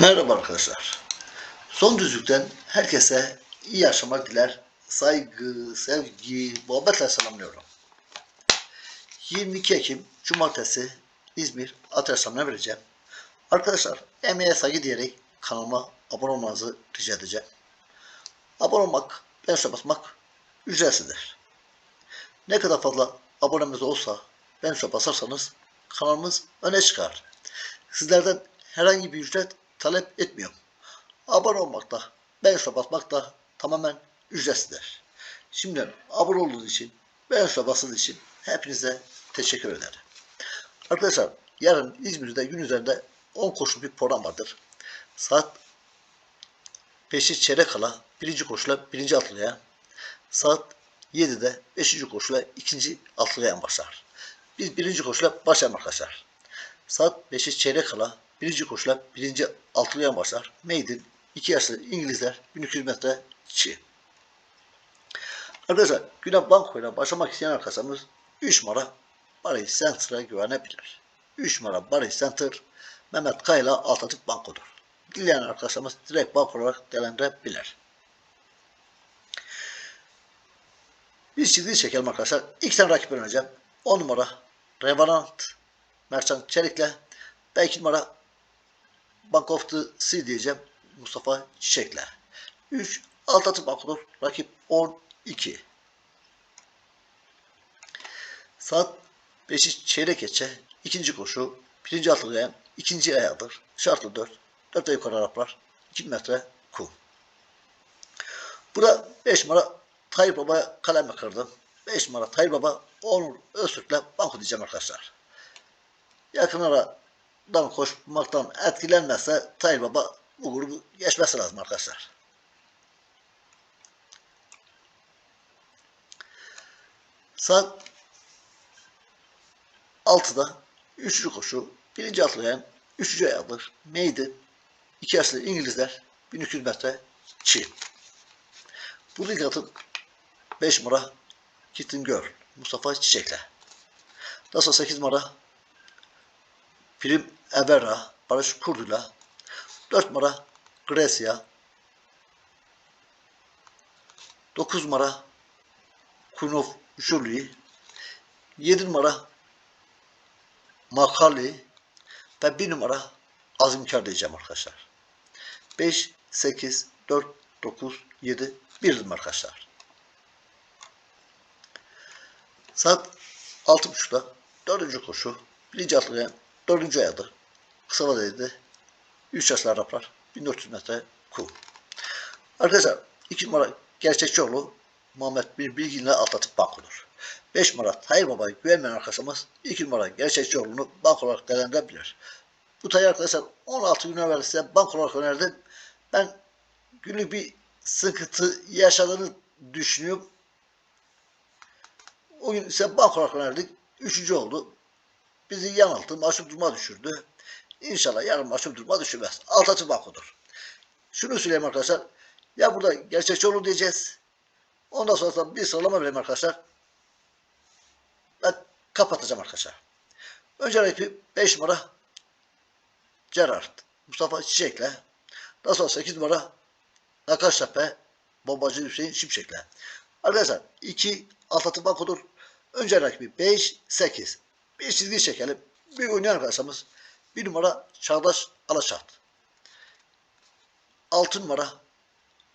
Merhaba arkadaşlar. Son düzlükten herkese iyi akşamlar diler. Saygı, sevgi, muhabbetle selamlıyorum. 22 Ekim Cumartesi İzmir Ateşham'ına vereceğim. Arkadaşlar emeğe saygı diyerek kanalıma abone olmanızı rica edeceğim. Abone olmak, beğen basmak ücretsizdir. Ne kadar fazla abonemiz olsa beğen tuşuna basarsanız kanalımız öne çıkar. Sizlerden herhangi bir ücret talep etmiyorum. Abone olmak da, beğen tuşuna basmak da tamamen ücretsizdir. Şimdi abone olduğunuz için, beğen tuşuna bastığınız için hepinize teşekkür ederim. Arkadaşlar yarın İzmir'de gün üzerinde 10 koşulu bir program vardır. Saat 5'i çeyrek kala birinci koşula birinci atlıya, saat 7'de beşinci koşula ikinci atlıya başlar. Biz birinci koşula başlayalım arkadaşlar. Saat 5'i çeyrek kala birinci koşula birinci altılıya başlar. Maiden 2 yaşlı İngilizler 1200 metre çi. Arkadaşlar güne bankoyla başlamak isteyen arkadaşlarımız 3 numara Barış Center'a güvenebilir. 3 numara Barış Center Mehmet Kayla Altatif Banko'dur. Dileyen arkadaşlarımız direkt banko olarak değerlendirebilir. Bir çizgi çekelim arkadaşlar. İlk tane rakip önereceğim. 10 numara Revenant Merchant Çelik'le ve 2 numara Bank of the Sea diyeceğim Mustafa Çiçek'le. 3 Altatı Banko'dur. Rakip 12. Saat 5'i çeyrek geçe ikinci koşu birinci atlılayan ikinci ayağıdır. Şartlı 4. 4 ve yukarı Araplar. 2 metre kum. Burada 5 numara Tayyip Baba'ya kaleme kırdım. 5 numara Tayyip Baba Onur Öztürk'le banko diyeceğim arkadaşlar. Yakın aradan koşmaktan etkilenmezse Tayyip Baba bu grubu geçmesi lazım arkadaşlar. Saat 6'da 3. koşu birinci atlayan 3. ayağıdır. Maiden 2 yaşlı İngilizler 1200 metre çi. Bu lig atın 5 numara Kitten Girl Mustafa Çiçek'le. Daha sonra 8 numara Prim Evera Barış Kurdu'yla. 4 numara Grecia 9 numara Queen of Julie 7 numara Makali ve 1 numara Azimkar diyeceğim arkadaşlar. 5, 8, 4, 9, 7, 1'dim arkadaşlar. Saat 6.30'da dördüncü koşu. Birinci atlayan dördüncü ayadır. Kısa vadeli 3 yaşlı Araplar. 1400 metre kum. Arkadaşlar 2 numara Gerçekçioğlu Muhammed bir bilginle atlatıp bank olur. 5 numara Tayyip Baba'yı güvenmeyen arkadaşımız 2 numara Gerçekçioğlu'nu bank olarak değerlendirebilir. Bu tayı arkadaşlar 16 gün evvel size bank olarak önerdim. Ben günlük bir sıkıntı yaşadığını düşünüyorum. O gün ise bank olarak önerdik. Üçüncü oldu. Bizi yanılttı. Maçlık duruma düşürdü. İnşallah yarın maçlık duruma düşürmez. Altatı bankodur. Şunu söyleyeyim arkadaşlar. Ya burada gerçekçi olur diyeceğiz. Ondan sonra bir sıralama vereyim arkadaşlar. Ben kapatacağım arkadaşlar. Önce rakibi 5 numara Gerard. Mustafa Çiçek'le. Daha sonra 8 numara Nakaştepe Bombacı Hüseyin Şimşek'le. Arkadaşlar 2 Altatı Banko'dur. Önce rakibi 5, 8. Bir çizgi çekelim. Bir oynayan arkadaşımız. Bir numara Çağdaş Alaşat. 6 numara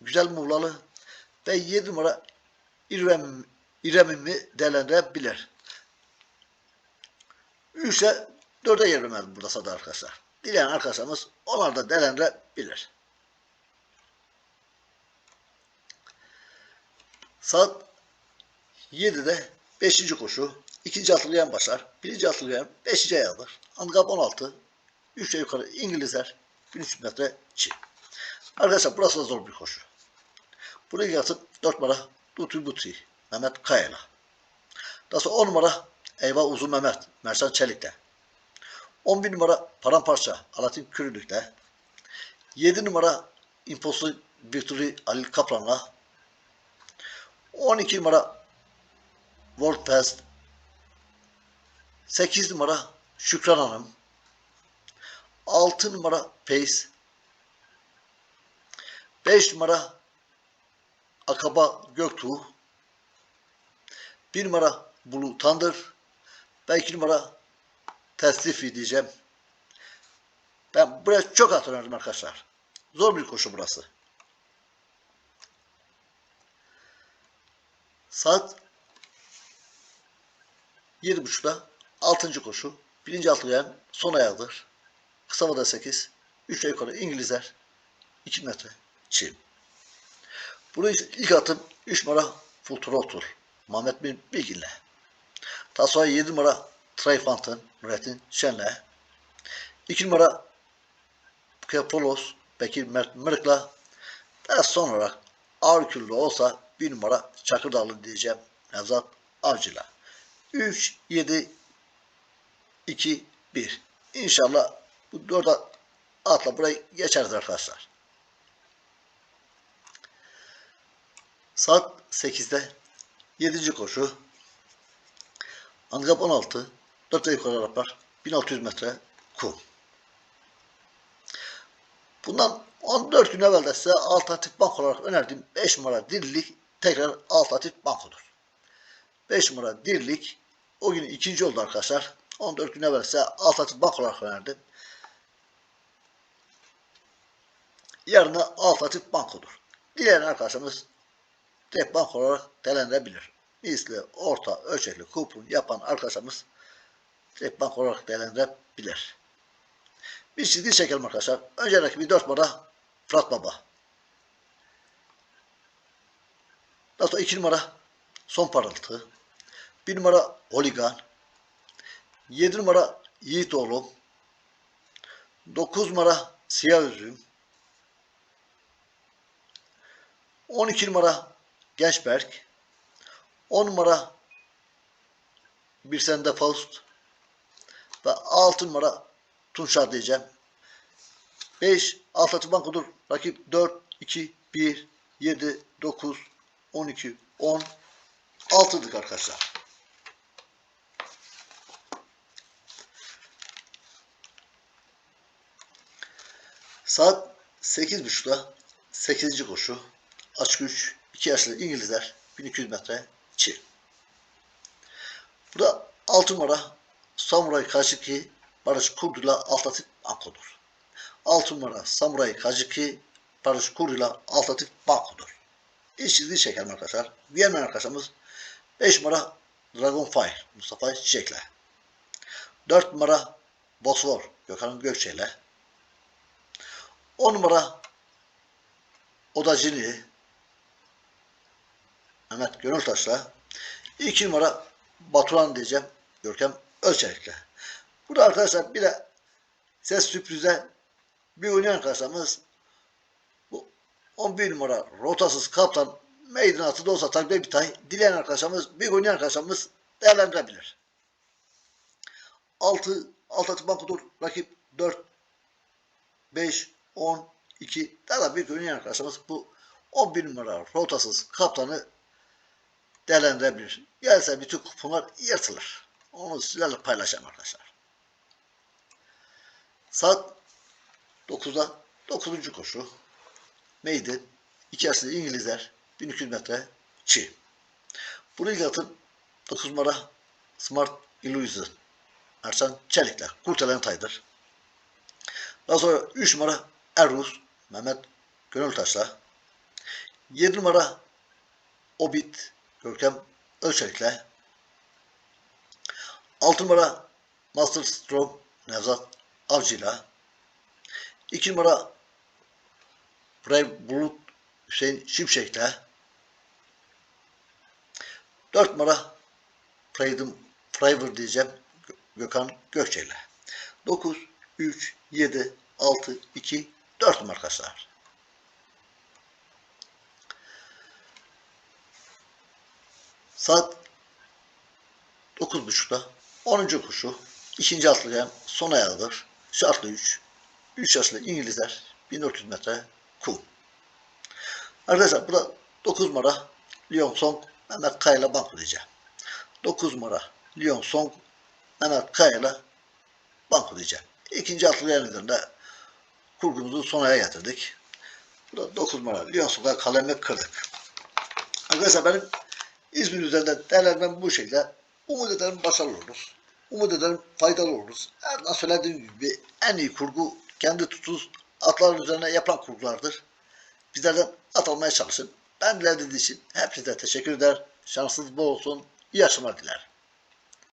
Güzel Muğlalı ve 7 numara İrem, İrem'imi değerlendirebilir. 3'e 4'e yer vermez burada sada arkadaşlar. Dileyen arkadaşlarımız onlar da değerlendirebilir. Saat 7'de 5. koşu, ikinci atlayan başlar, birinci atlayan 5. ayağıdır. Handikap 16, 3'e yukarı İngilizler 1300 metre çi. Arkadaşlar burası da zor bir koşu. Buraya yatıp 4 numara Dutu Buti, Mehmet Kaya'la. Daha sonra 10 numara Eyvah Uzun Mehmet, Mersan Çelik'le. 11 numara Paramparça, Alatin Kürülük'le. 7 numara Impossible Victory Ali Kaplan'la. 12 numara World Fest 8 numara Şükran Hanım 6 numara Pace 5 numara Akaba Göktuğ. 1 numara Blue Thunder. Ve 2 numara Testifi diyeceğim. Ben buraya çok at önerdim arkadaşlar. Zor bir koşu burası. Saat 7.30'da 6. koşu. Birinci altı yan son ayağıdır. Kısa vada 8. 3 yukarı İngilizler. 2 metre çim. Bunu ilk atım 3 numara Full Throttle. Mehmet Bin Bilgin'le. Tasvayı 7 numara Triumphant'ın Nurettin Şen'le. 2 numara Kepolos Bekir Mert Mırık'la. Daha son olarak ağır küllü olsa 1 numara Çakırdağlı diyeceğim Nevzat Avcı'la. 3, 7, 2, 1. İnşallah bu 4 atla burayı geçeriz arkadaşlar. Saat 8'de 7. koşu. Handikap 16. 4 ve yukarı Araplar. 1600 metre kum. Bundan 14 gün evvel de size alternatif bank olarak önerdiğim 5 numara dirilik tekrar alternatif bankodur. 5 numara dirilik o gün ikinci oldu arkadaşlar. 14 gün evvel size alternatif bank olarak önerdim. Yarına alternatif bankodur. Dileyen arkadaşımız tek bank olarak değerlendirebilir. Misli, orta, ölçekli kupon yapan arkadaşımız tek bank olarak değerlendirebilir. Bir çizgi çekelim arkadaşlar. Öncelikle bir 4 numara Fırat Baba. Daha sonra 2 numara Son Parıltı. 1 numara Holigan. 7 numara Yiğitoğlu. 9 numara Siyah Üzüm. 12 numara Gençberk. 10 numara Bir Sende Faust. Ve 6 numara Tunçar diyeceğim. 5 Altı Banko'dur. Rakip 4, 2, 1, 7, 9, 12, 10, 6'dık arkadaşlar. Saat 8.30'da 8. koşu. Açık 3. 2 yaşlı İngilizler. 1200 metre çi. Burada 6 numara Samuray Kajiki Barış Kurdu'yla Altatif Banko'dur. 6 numara Samuray Kajiki Barış Kurdu'yla Altatif Banko'dur. İç çizgi çekelim arkadaşlar. Diğer arkadaşımız 5 numara Dragon Fire Mustafa Çiçek'le. 4 numara Bosfor Gökhan Gökçe'yle. 10 numara Odacili Mehmet Gönültaş'la 2 numara Baturan diyeceğim Görkem Özçelik'le. Burada arkadaşlar bir de ses sürprize bir oynayan arkadaşlarımız bu 11 numara rotasız kaptan meydanatı da olsa takviye bir tay dileyen arkadaşlarımız bir oynayan arkadaşlarımız değerlendirebilir. 6 6 atı bankodur. Rakip 4 5 10 2 daha da bir oynayan arkadaşlarımız bu 11 numara rotasız kaptanı değerlendirebilir. Gelse bütün kuponlar yırtılır. Onu sizlerle paylaşacağım arkadaşlar. Saat 9'da 9. koşu. İki yaşlı İngilizler. 1200 metre çi. Bunu ilk atın 9 numara Smart Illusion. Ersan Çelik'le. Kurtelen Taydır. Daha sonra 3 numara Errus Mehmet Gönültaş'la. 7 numara Obit Görkem Ölçelik'le. 6 numara Master Strong Nevzat Avcı'yla. 2 numara Brave Bulut Hüseyin Şimşek'le. 4 numara Freedom Fravor diyeceğim Gökhan Gökçe'yle. 9, 3, 7, 6, 2, 4 numara arkadaşlar. Saat 9.30'da 10. kuşu ikinci atlayan son ayağıdır. Şartlı 3. 3 yaşlı İngilizler 1400 metre kum. Arkadaşlar burada 9 numara Lyon Song Mehmet Kaya'yla banko diyeceğim. 9 numara Lyon Song Mehmet Kaya'yla banko diyeceğim. İkinci atlayan üzerinde kurgumuzu son aya getirdik. Bu da 9 numara Lyon Sokak kalemi kırdık. Arkadaşlar benim İzmir üzerinde değerlendirmem bu şekilde. Umut ederim başarılı oluruz. Umut ederim faydalı oluruz. Her zaman söylediğim gibi en iyi kurgu kendi tutsuz atların üzerine yapılan kurgulardır. Bizlerden at almaya çalışın. Ben dinlediğiniz için hepinize teşekkür eder. Şansınız bol olsun. İyi akşamlar dilerim.